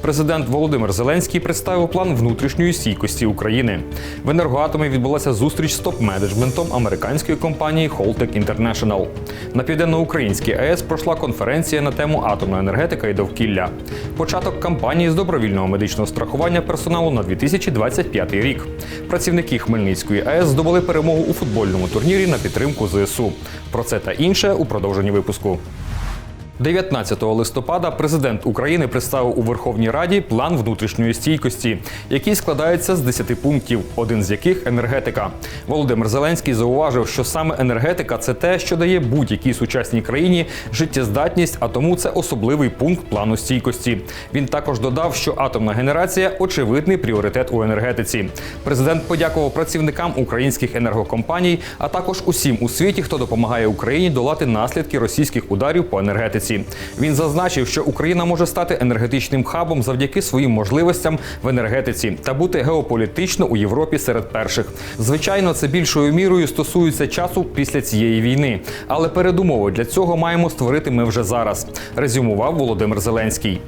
президент Володимир Зеленський представив план внутрішньої стійкості України. В енергоатомі відбулася зустріч з топ-менеджментом американської компанії Holtec International. На південноукраїнській АЕС пройшла конференція на тему атомна енергетика і довкілля. Початок кампанії з добровільного медичного страхування персоналу на 2025 рік. Працівники Хмельницької АЕС здобули перемогу у футбольному турнірі на підтримку ЗСУ. Про це та інше у продовженні випуску. 19 листопада президент України представив у Верховній Раді план внутрішньої стійкості, який складається з 10 пунктів, один з яких енергетика. Володимир Зеленський зауважив, що саме енергетика це те, що дає будь-якій сучасній країні життєздатність, а тому це особливий пункт плану стійкості. Він також додав, що атомна генерація очевидний пріоритет у енергетиці. Президент подякував працівникам українських енергокомпаній, а також усім у світі, хто допомагає Україні долати наслідки російських ударів по енергетиці. Він зазначив, що Україна може стати енергетичним хабом завдяки своїм можливостям в енергетиці та бути геополітично у Європі серед перших. Звичайно, це більшою мірою стосується часу після цієї війни, але передумови для цього маємо створити ми вже зараз. Резюмував Володимир Зеленський.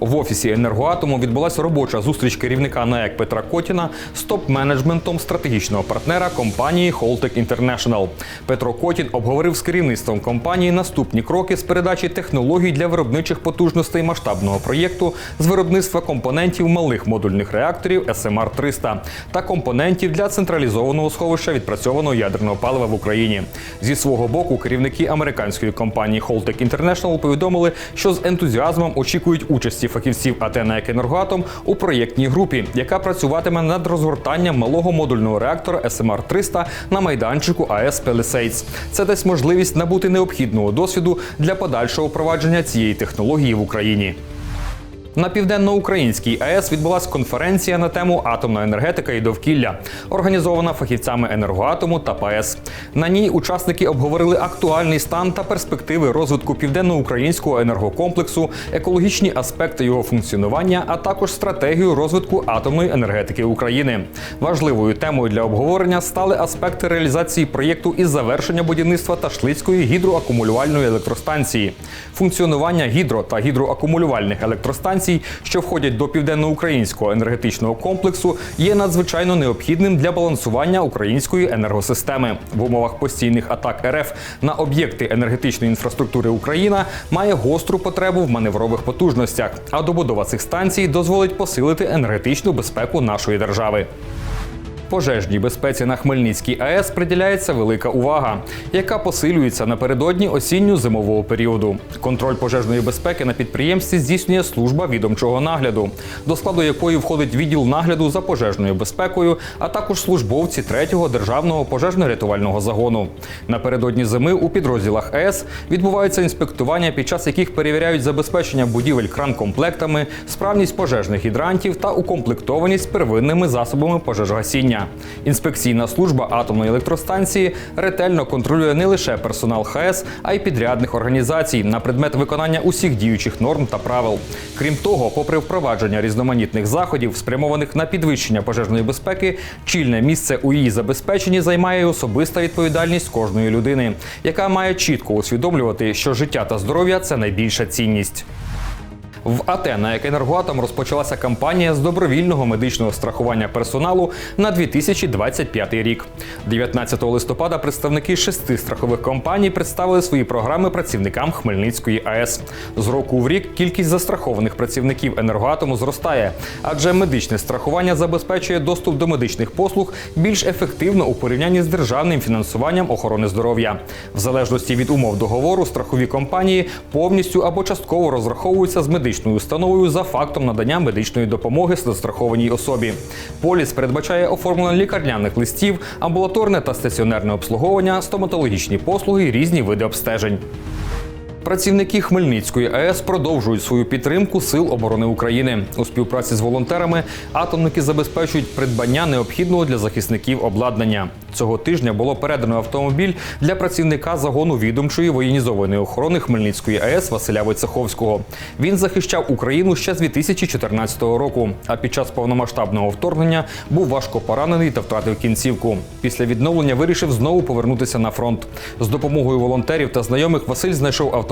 В офісі енергоатому відбулася робоча зустріч керівника НАЕК Петра Котіна з топ-менеджментом стратегічного партнера компанії Holtec International. Петро Котін обговорив з керівництвом компанії наступні кроки з передачі технологій для виробничих потужностей масштабного проєкту з виробництва компонентів малих модульних реакторів SMR 300 та компонентів для централізованого сховища відпрацьованого ядерного палива в Україні. Зі свого боку керівники американської компанії Holtec International повідомили, що з ентузіазмом очікують участі фахівців АТ «НАЕК Енергоатом у проєктній групі, яка працюватиме над розгортанням малого модульного реактора СМР 300 на майданчику АЕС Пелесейц. Це дасть можливість набути необхідного досвіду для подальшого впровадження цієї технології в Україні. На південноукраїнській АЕС відбулася конференція на тему атомна енергетика і довкілля, організована фахівцями енергоатому та ПАЕС. На ній учасники обговорили актуальний стан та перспективи розвитку південноукраїнського енергокомплексу, екологічні аспекти його функціонування, а також стратегію розвитку атомної енергетики України. Важливою темою для обговорення стали аспекти реалізації проєкту із завершення будівництва Ташлицької гідроакумулювальної електростанції, функціонування гідро та гідроакумулювальних електростанцій що входять до південноукраїнського енергетичного комплексу, є надзвичайно необхідним для балансування української енергосистеми в умовах постійних атак РФ на об'єкти енергетичної інфраструктури Україна має гостру потребу в маневрових потужностях. А добудова цих станцій дозволить посилити енергетичну безпеку нашої держави. Пожежній безпеці на Хмельницькій АЕС приділяється велика увага, яка посилюється напередодні осінньо-зимового періоду. Контроль пожежної безпеки на підприємстві здійснює служба відомчого нагляду, до складу якої входить відділ нагляду за пожежною безпекою, а також службовці 3-го державного пожежно-рятувального загону. Напередодні зими у підрозділах АЕС відбуваються інспектування, під час яких перевіряють забезпечення будівель кран-комплектами, справність пожежних гідрантів та укомплектованість первинними засобами пожежогасіння. Інспекційна служба атомної електростанції ретельно контролює не лише персонал ХАЕС, а й підрядних організацій на предмет виконання усіх діючих норм та правил. Крім того, попри впровадження різноманітних заходів, спрямованих на підвищення пожежної безпеки, чільне місце у її забезпеченні займає особиста відповідальність кожної людини, яка має чітко усвідомлювати, що життя та здоров'я це найбільша цінність. В АТ на «Енергоатом» розпочалася кампанія з добровільного медичного страхування персоналу на 2025 рік. 19 листопада представники шести страхових компаній представили свої програми працівникам Хмельницької АЕС. З року в рік кількість застрахованих працівників енергоатому зростає, адже медичне страхування забезпечує доступ до медичних послуг більш ефективно у порівнянні з державним фінансуванням охорони здоров'я. В залежності від умов договору, страхові компанії повністю або частково розраховуються з медичною установою за фактом надання медичної допомоги застрахованій особі. Поліс передбачає оформлення лікарняних листів, амбулаторне та стаціонарне обслуговування, стоматологічні послуги, різні види обстежень. Працівники Хмельницької АЕС продовжують свою підтримку Сил оборони України. У співпраці з волонтерами атомники забезпечують придбання необхідного для захисників обладнання. Цього тижня було передано автомобіль для працівника загону відомчої воєнізованої охорони Хмельницької АЕС Василя Войцеховського. Він захищав Україну ще з 2014 року. А під час повномасштабного вторгнення був важко поранений та втратив кінцівку. Після відновлення вирішив знову повернутися на фронт. З допомогою волонтерів та знайомих Василь знайшов автомобіль,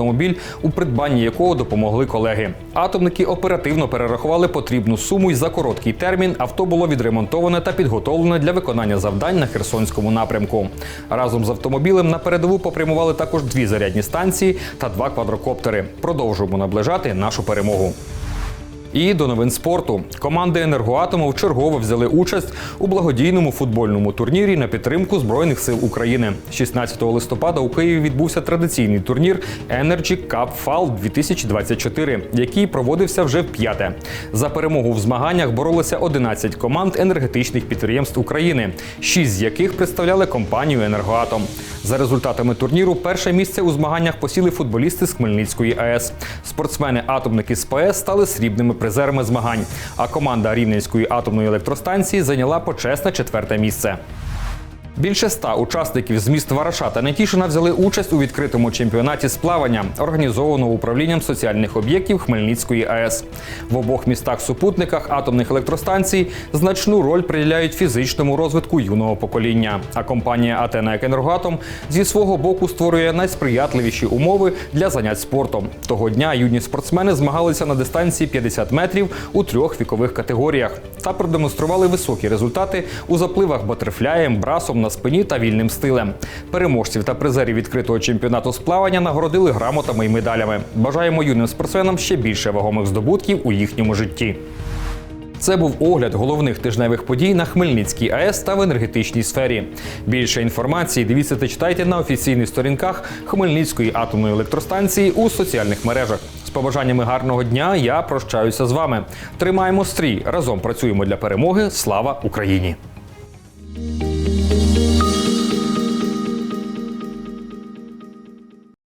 у придбанні якого допомогли колеги. Атомники оперативно перерахували потрібну суму і за короткий термін авто було відремонтоване та підготовлене для виконання завдань на Херсонському напрямку. Разом з автомобілем на передову попрямували також дві зарядні станції та два квадрокоптери. Продовжуємо наближати нашу перемогу. І до новин спорту. Команди енергоатому вчергово взяли участь у благодійному футбольному турнірі на підтримку Збройних сил України. 16 листопада у Києві відбувся традиційний турнір Energy Cup FAL 2024, який проводився вже вп'яте. За перемогу в змаганнях боролися 11 команд енергетичних підприємств України, 6 з яких представляли компанію Енергоатом. За результатами турніру перше місце у змаганнях посіли футболісти з Хмельницької АЕС. Спортсмени-атомники з ПАЕС стали срібними призерами змагань. А команда Рівненської атомної електростанції зайняла почесне четверте місце. Більше ста учасників з міст Вараша та Нетішина взяли участь у відкритому чемпіонаті з плавання, організованого управлінням соціальних об'єктів Хмельницької АЕС. В обох містах-супутниках атомних електростанцій значну роль приділяють фізичному розвитку юного покоління. А компанія Атена Екенергоатом зі свого боку створює найсприятливіші умови для занять спортом. Того дня юні спортсмени змагалися на дистанції 50 метрів у трьох вікових категоріях та продемонстрували високі результати у запливах батерфляєм, брасом на спині та вільним стилем. Переможців та призерів відкритого чемпіонату з плавання нагородили грамотами і медалями. Бажаємо юним спортсменам ще більше вагомих здобутків у їхньому житті. Це був огляд головних тижневих подій на Хмельницькій АЕС та в енергетичній сфері. Більше інформації дивіться та читайте на офіційних сторінках Хмельницької атомної електростанції у соціальних мережах. З побажаннями гарного дня я прощаюся з вами. Тримаємо стрій разом працюємо для перемоги. Слава Україні!